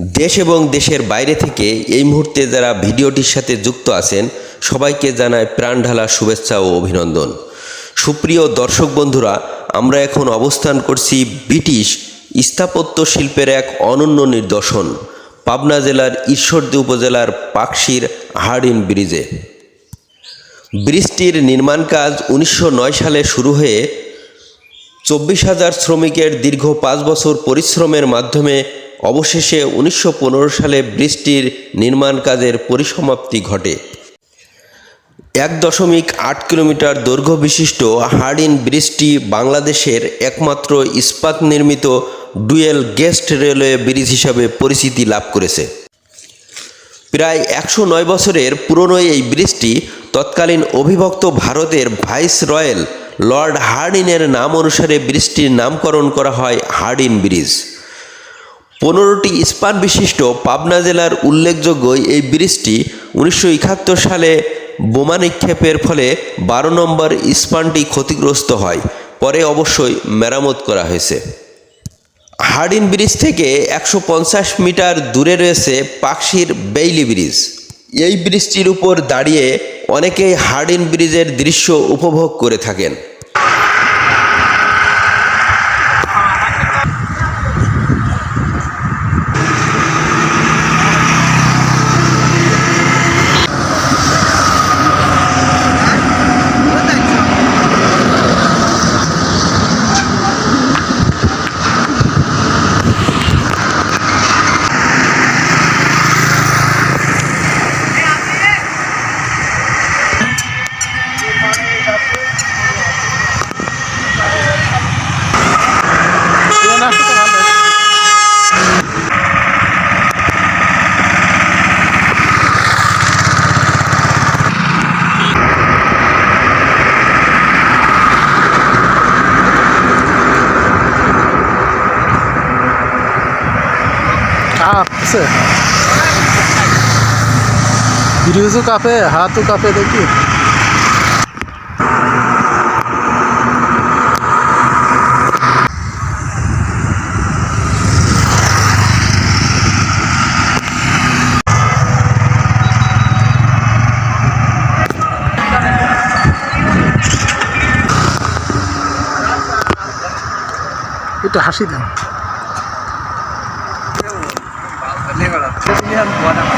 দেশ এবং দেশের বাইরে থেকে এই মুহূর্তে যারা ভিডিওটির সাথে যুক্ত আছেন, সবাইকে জানায় প্রাণঢালা শুভেচ্ছা ও অভিনন্দন। সুপ্রিয় দর্শক বন্ধুরা, আমরা এখন অবস্থান করছি ব্রিটিশ স্থাপত্য শিল্পের এক অনন্য নিদর্শন, পাবনা জেলার ঈশ্বরদী উপজেলার পাকশির হার্ডিন ব্রিজে। ব্রিজটির নির্মাণ কাজ উনিশশো নয় সালে শুরু হয়ে চব্বিশ হাজার শ্রমিকের দীর্ঘ পাঁচ বছর পরিশ্রমের মাধ্যমে অবশেষে উনিশশো পনেরো সালে ব্রিজটির নির্মাণ কাজের পরিসমাপ্তি ঘটে। এক দশমিক আট কিলোমিটার দৈর্ঘ্য বিশিষ্ট হার্ডিন ব্রিজটি বাংলাদেশের একমাত্র ইস্পাত নির্মিত ডুয়েল গেস্ট রেলওয়ে ব্রিজ হিসাবে পরিচিতি লাভ করেছে। প্রায় একশো নয় বছরের পুরনো এই ব্রিজটি তৎকালীন অবিভক্ত ভারতের ভাইস রয়্যাল লর্ড হার্ডিনের নাম অনুসারে ব্রিজটির নামকরণ করা হয় হার্ডিন ব্রিজ। পনেরোটি স্পান বিশিষ্ট পাবনা জেলার উল্লেখযোগ্য এই ব্রিজটি উনিশশো একাত্তর সালে বোমা নিক্ষেপের ফলে বারো নম্বর স্পানটি ক্ষতিগ্রস্ত হয়। পরে অবশ্যই মেরামত করা হয়েছে। হার্ডিন ব্রিজ থেকে একশো পঞ্চাশ মিটার দূরে রয়েছে পাকশির বেইলি ব্রিজ। এই ব্রিজটির উপর দাঁড়িয়ে অনেকেই হার্ডিন ব্রিজের দৃশ্য উপভোগ করে থাকেন। কাঁপছে ব্রিজও কাঁপে হাতও কাঁপে দেখি। একটু হাসি দেন 生活的